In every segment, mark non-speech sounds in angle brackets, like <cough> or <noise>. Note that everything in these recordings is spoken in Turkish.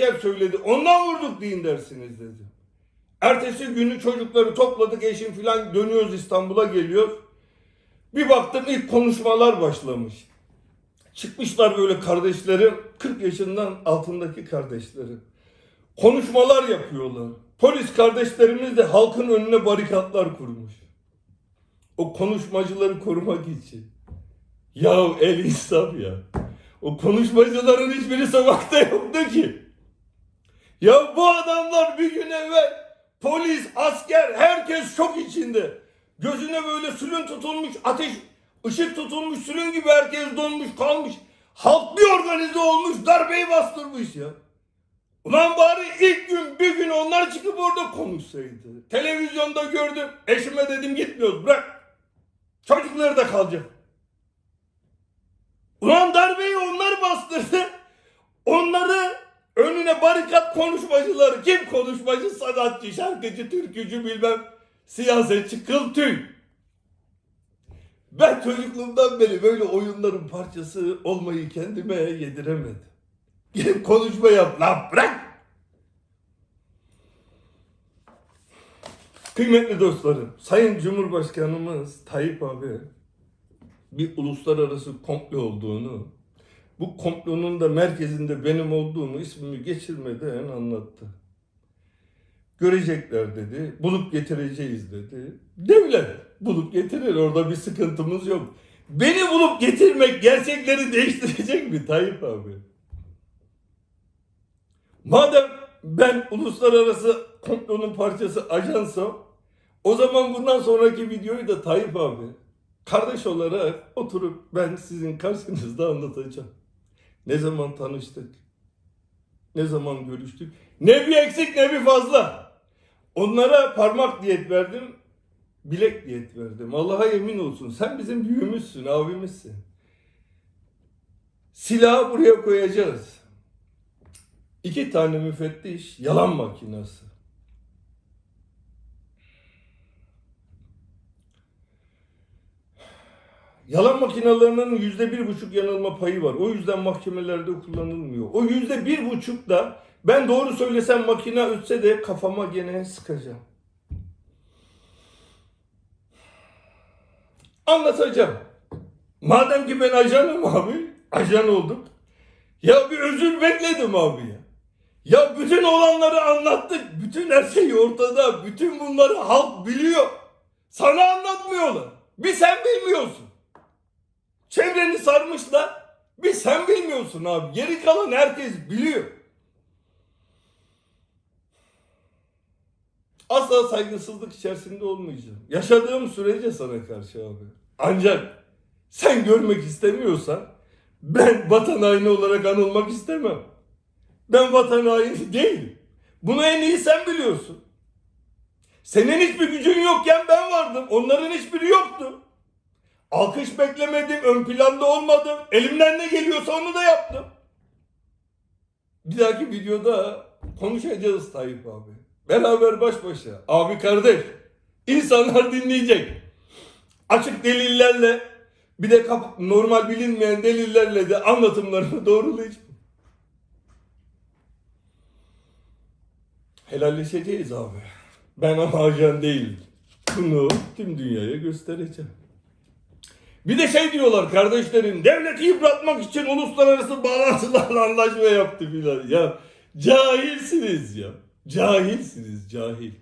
hep söyledi. Ondan vurduk deyin dersiniz dedi. Ertesi günü çocukları topladık eşim filan dönüyoruz İstanbul'a geliyor. Bir baktım ilk konuşmalar başlamış. Çıkmışlar böyle kardeşlerim 40 yaşından altındaki kardeşlerim. Konuşmalar yapıyorlar. Polis kardeşlerimiz de halkın önüne barikatlar kurmuş. O konuşmacıları korumak için. Ya el insaf ya. O konuşmacıların hiçbiri sokakta yoktu ki. Ya bu adamlar bir gün evvel polis, asker, herkes şok içinde. Gözüne böyle sülün tutulmuş, ateş, ışık tutulmuş, sülün gibi herkes donmuş kalmış. Halk bir organize olmuş, darbeyi bastırmış ya. Ulan bari ilk gün bir gün onlar çıkıp orada konuşsaydı. Televizyonda gördüm. Eşime dedim gitmiyoruz bırak. Çocukları da kalacak. Ulan darbeyi onlar bastırdı. Onları önüne barikat konuşmacıları. Kim konuşmacı? Sanatçı, şarkıcı, türkücü bilmem. Siyasetçi, kıl tüy. Ben çocukluğumdan beri böyle oyunların parçası olmayı kendime yediremedim. Gidip konuşma yap lan bırak. Kıymetli dostlarım, Sayın Cumhurbaşkanımız Tayyip abi bir uluslararası komplo olduğunu, bu komplonun da merkezinde benim olduğumu ismimi geçirmeden anlattı. Görecekler dedi, bulup getireceğiz dedi. Devlet bulup getirir, orada bir sıkıntımız yok. Beni bulup getirmek gerçekleri değiştirecek mi Tayyip abi? Madem ben uluslararası komplonun parçası ajansam o zaman bundan sonraki videoyu da Tayyip abi kardeş olarak oturup ben sizin karşınızda anlatacağım. Ne zaman tanıştık? Ne zaman görüştük? Ne bir eksik ne bir fazla. Onlara parmak diyet verdim, bilek diyet verdim. Allah'a yemin olsun sen bizim büyüğümüzsün, abimizsin. Silahı buraya koyacağız. İki tane müfettiş yalan makinası. Yalan makinalarının yüzde bir buçuk yanılma payı var. O yüzden mahkemelerde kullanılmıyor. O yüzde bir buçuk da ben doğru söylesem makine ötse de kafama gene sıkacağım. Anlatacağım. Madem ki ben ajanım abi, ajan oldum. Ya bir özür bekledim abi ya. Ya bütün olanları anlattık. Bütün her şey ortada. Bütün bunları halk biliyor. Sana anlatmıyorlar. Bir sen bilmiyorsun. Çevreni sarmışlar. Bir sen bilmiyorsun abi. Geri kalan herkes biliyor. Asla saygısızlık içerisinde olmayacağım. Yaşadığım sürece sana karşı abi. Ancak sen görmek istemiyorsan ben vatan haini olarak anılmak istemem. Ben vatan haini değilim. Bunu en iyi sen biliyorsun. Senin hiçbir gücün yokken ben vardım. Onların hiçbiri yoktu. Alkış beklemedim, ön planda olmadım. Elimden ne geliyorsa onu da yaptım. Bir dahaki videoda konuşacağız Tayyip abi. Beraber baş başa. Abi kardeş. İnsanlar dinleyecek. Açık delillerle bir de normal bilinmeyen delillerle de anlatımlarını <laughs> doğrulayacağım. Helalleşeceğiz abi. Ben ama ajan değilim. Bunu tüm dünyaya göstereceğim. Bir de şey diyorlar kardeşlerin devleti yıpratmak için uluslararası bağlantılarla anlaşma yaptı filan. Ya cahilsiniz ya. Cahilsiniz cahil.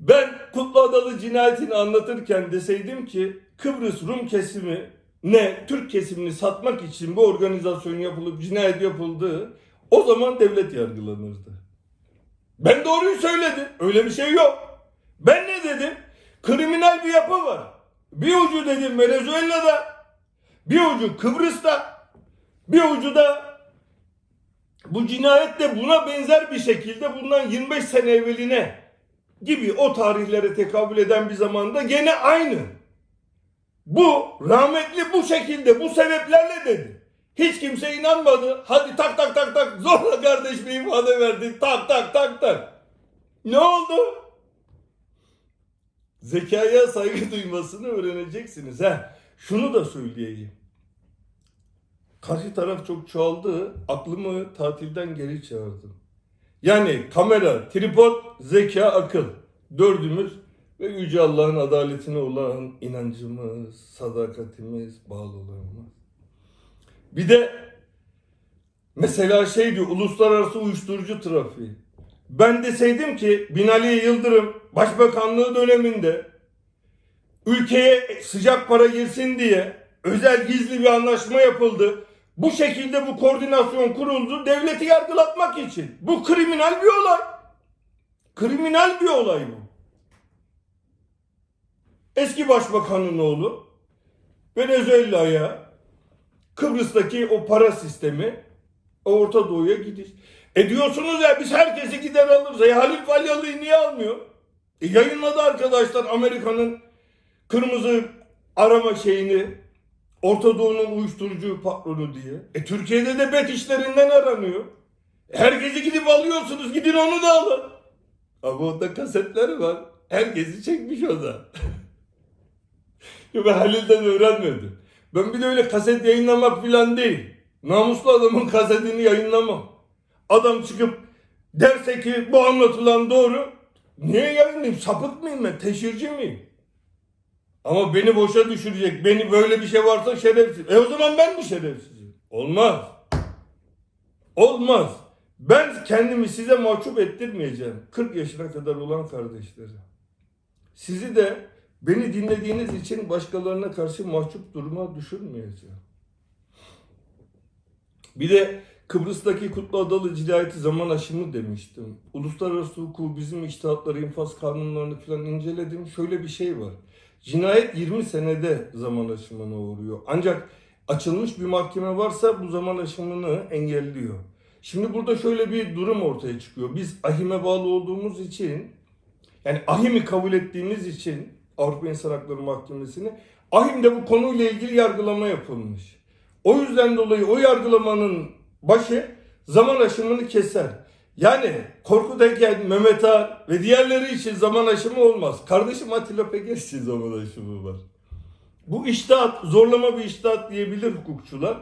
Ben Kutlu Adalı cinayetini anlatırken deseydim ki Kıbrıs Rum kesimi ne Türk kesimini satmak için bu organizasyon yapılıp cinayet yapıldı o zaman devlet yargılanırdı. Ben doğruyu söyledim. Öyle bir şey yok. Ben ne dedim? Kriminal bir yapı var. Bir ucu dedim Venezuela'da, bir ucu Kıbrıs'ta, bir ucu da bu cinayet de buna benzer bir şekilde bundan 25 sene evveline gibi o tarihlere tekabül eden bir zamanda gene aynı. Bu rahmetli bu şekilde bu sebeplerle dedi. Hiç kimse inanmadı. Hadi tak tak tak tak zorla kardeş bir ifade verdi. Tak tak tak tak. Ne oldu? Zekaya saygı duymasını öğreneceksiniz. ha. Şunu da söyleyeyim. karşı taraf çok çoğaldı. Aklımı tatilden geri çağırdım. Yani kamera, tripod, zeka, akıl. Dördümüz ve Yüce Allah'ın adaletine olan inancımız, sadakatimiz, bağlılığımız. Bir de mesela şeydi uluslararası uyuşturucu trafiği. Ben deseydim ki Binali Yıldırım başbakanlığı döneminde ülkeye sıcak para girsin diye özel gizli bir anlaşma yapıldı. Bu şekilde bu koordinasyon kuruldu devleti yargılatmak için. Bu kriminal bir olay. Kriminal bir olay bu. Eski başbakanın oğlu Venezuela'ya Kıbrıs'taki o para sistemi Orta Doğu'ya gidiş. E diyorsunuz ya biz herkesi gider alırız. E Halil Falyalı'yı niye almıyor? E yayınladı arkadaşlar Amerika'nın kırmızı arama şeyini Orta Doğu'nun uyuşturucu patronu diye. E Türkiye'de de bet işlerinden aranıyor. E, herkesi gidip alıyorsunuz. Gidin onu da alın. Ama onda kasetleri var. Herkesi çekmiş o da. <laughs> Ben Halil'den öğrenmedim. Ben bir de öyle kaset yayınlamak falan değil. Namuslu adamın kasetini yayınlamam. Adam çıkıp derse ki bu anlatılan doğru. Niye yayınlayayım? Sapık mıyım ben? Teşhirci miyim? Ama beni boşa düşürecek. Beni böyle bir şey varsa şerefsiz. E o zaman ben mi şerefsizim? Olmaz. Olmaz. Ben kendimi size mahcup ettirmeyeceğim. 40 yaşına kadar olan kardeşlerim. Sizi de beni dinlediğiniz için başkalarına karşı mahcup duruma düşürmeyeceğim. Bir de Kıbrıs'taki Kutlu Adalı cinayeti zaman aşımı demiştim. Uluslararası hukuku, bizim iştahatları, infaz kanunlarını falan inceledim. Şöyle bir şey var. Cinayet 20 senede zaman aşımına uğruyor. Ancak açılmış bir mahkeme varsa bu zaman aşımını engelliyor. Şimdi burada şöyle bir durum ortaya çıkıyor. Biz ahime bağlı olduğumuz için yani ahimi kabul ettiğimiz için Avrupa İnsan Hakları Mahkemesi'ni ahimde bu konuyla ilgili yargılama yapılmış. O yüzden dolayı o yargılamanın başı zaman aşımını keser. Yani Korkutayken Mehmet Ağa ve diğerleri için zaman aşımı olmaz. Kardeşim Atilla Peker için zaman aşımı var. Bu iştahat, zorlama bir iştahat diyebilir hukukçular.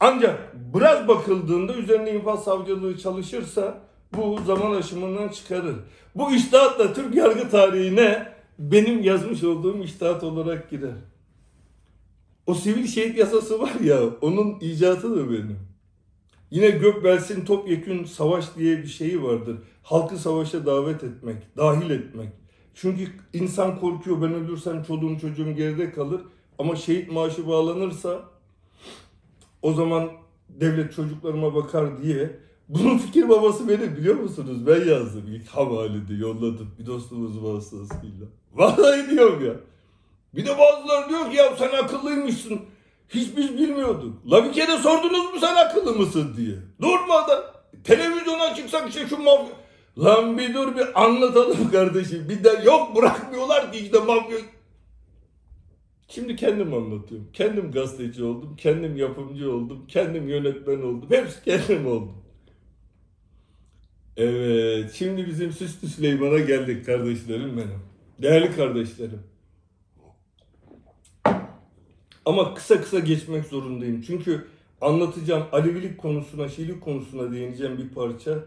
Ancak biraz bakıldığında üzerine infaz savcılığı çalışırsa bu zaman aşımından çıkarır. Bu iştahat da Türk yargı tarihine benim yazmış olduğum iştahat olarak girer. O sivil şehit yasası var ya onun icadı da benim. Yine Gökbels'in topyekün savaş diye bir şeyi vardır. Halkı savaşa davet etmek, dahil etmek. Çünkü insan korkuyor ben ölürsem çoluğum çocuğum geride kalır. Ama şehit maaşı bağlanırsa o zaman devlet çocuklarıma bakar diye. Bunun fikir babası benim biliyor musunuz? Ben yazdım ilk havalede yolladım bir dostumuz vasıtasıyla. Vallahi diyorum ya. Bir de bazıları diyor ki ya sen akıllıymışsın. Hiç biz bilmiyorduk. La bir sordunuz mu sen akıllı mısın diye. Durmadan. Televizyona çıksak işte şu mafya. Lan bir dur bir anlatalım <laughs> kardeşim. Bir de yok bırakmıyorlar ki işte mafya. Şimdi kendim anlatıyorum. Kendim gazeteci oldum. Kendim yapımcı oldum. Kendim yönetmen oldum. Hepsi kendim oldum. Evet. Şimdi bizim Süslü Süleyman'a geldik kardeşlerim benim. Değerli kardeşlerim. Ama kısa kısa geçmek zorundayım. Çünkü anlatacağım Alevilik konusuna, Şiilik konusuna değineceğim bir parça.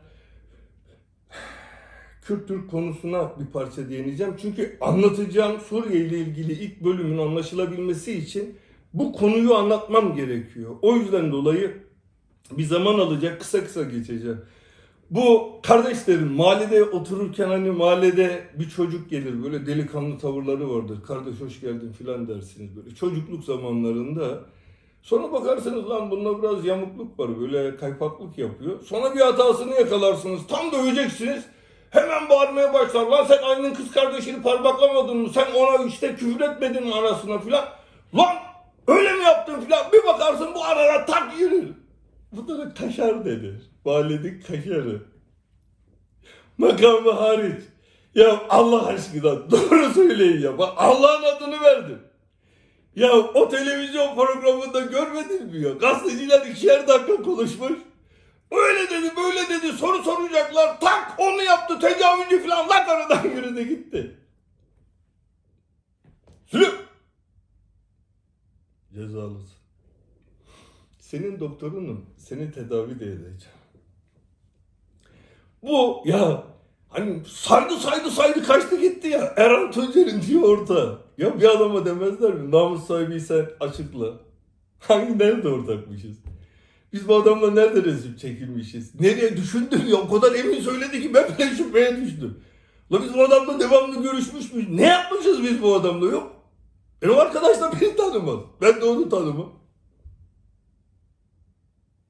Kürt Türk konusuna bir parça değineceğim. Çünkü anlatacağım Suriye ile ilgili ilk bölümün anlaşılabilmesi için bu konuyu anlatmam gerekiyor. O yüzden dolayı bir zaman alacak, kısa kısa geçeceğim. Bu kardeşlerim mahallede otururken hani mahallede bir çocuk gelir böyle delikanlı tavırları vardır. Kardeş hoş geldin filan dersiniz böyle çocukluk zamanlarında. Sonra bakarsınız lan bunda biraz yamukluk var böyle kaypaklık yapıyor. Sonra bir hatasını yakalarsınız tam döveceksiniz. Hemen bağırmaya başlar. Lan sen annenin kız kardeşini parmaklamadın mı? Sen ona işte küfür etmedin mi arasına filan? Lan öyle mi yaptın filan? Bir bakarsın bu arada tak yürür. Bunlara kaşar denir. Mahallenin kaşarı. Makamı hariç. Ya Allah aşkına doğru söyleyin ya. Bak Allah'ın adını verdim. Ya o televizyon programında görmedin mi ya? Gazeteciler ikişer dakika konuşmuş. Öyle dedi böyle dedi soru soracaklar. Tak onu yaptı tecavüzcü falan. Lan aradan yürüdü gitti. Sülüm. Cezalısın. senin doktorunum. Seni tedavi de edeceğim. Bu ya hani saydı saydı saydı kaçtı gitti ya. Erhan Tuncer'in diyor orta. Ya bir adama demezler mi? Namus sahibiysen açıkla. <laughs> Hangi nerede ortakmışız? Biz bu adamla nerede resim çekilmişiz? Nereye düşündün ya? O kadar emin söyledi ki ben bile şüpheye düştüm. La biz bu adamla devamlı görüşmüş müyüz? Ne yapmışız biz bu adamla yok? Benim arkadaş da beni tanımaz. Ben de onu tanımam.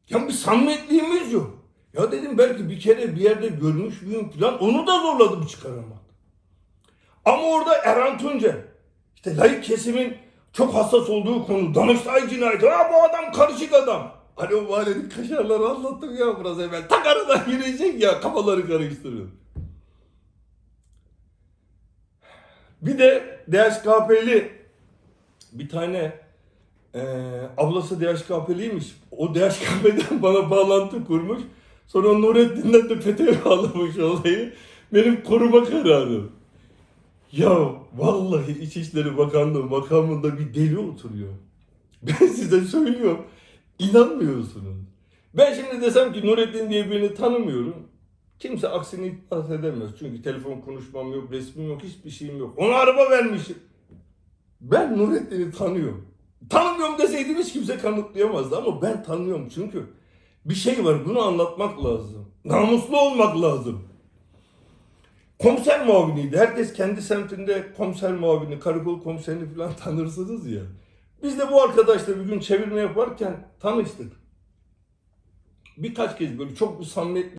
Ya bir samimiyetliğimiz yok. Ya dedim belki bir kere bir yerde görmüş müyüm falan onu da zorladım çıkaramadım. Ama orada Erhan Tuncer işte layık kesimin çok hassas olduğu konu Danıştay cinayeti. Ha bu adam karışık adam. Hani o valinin kaşarları anlattım ya biraz evvel. Tak aradan girecek ya kafaları karıştırıyor. Bir de DHKP'li bir tane eee ablası DHKP'liymiş. O DHKP'den <laughs> bana bağlantı kurmuş. Sonra Nurettin'den de FETÖ'ye <laughs> bağlamış olayı. Benim koruma kararım. Ya vallahi İçişleri Bakanlığı makamında bir deli oturuyor. <laughs> Ben size söylüyorum. İnanmıyorsunuz. Ben şimdi desem ki Nurettin diye birini tanımıyorum. Kimse aksini iddia edemez. Çünkü telefon konuşmam yok, resmim yok, hiçbir şeyim yok. Ona araba vermişim. Ben Nurettin'i tanıyorum. Tanımıyorum deseydim hiç kimse kanıtlayamazdı ama ben tanıyorum çünkü bir şey var bunu anlatmak lazım. Namuslu olmak lazım. Komiser muaviniydi. Herkes kendi semtinde komiser muavini, karakol komiserini falan <laughs> tanırsınız ya. Biz de bu arkadaşla bir gün çevirme yaparken tanıştık. Birkaç kez böyle çok bir samimiyet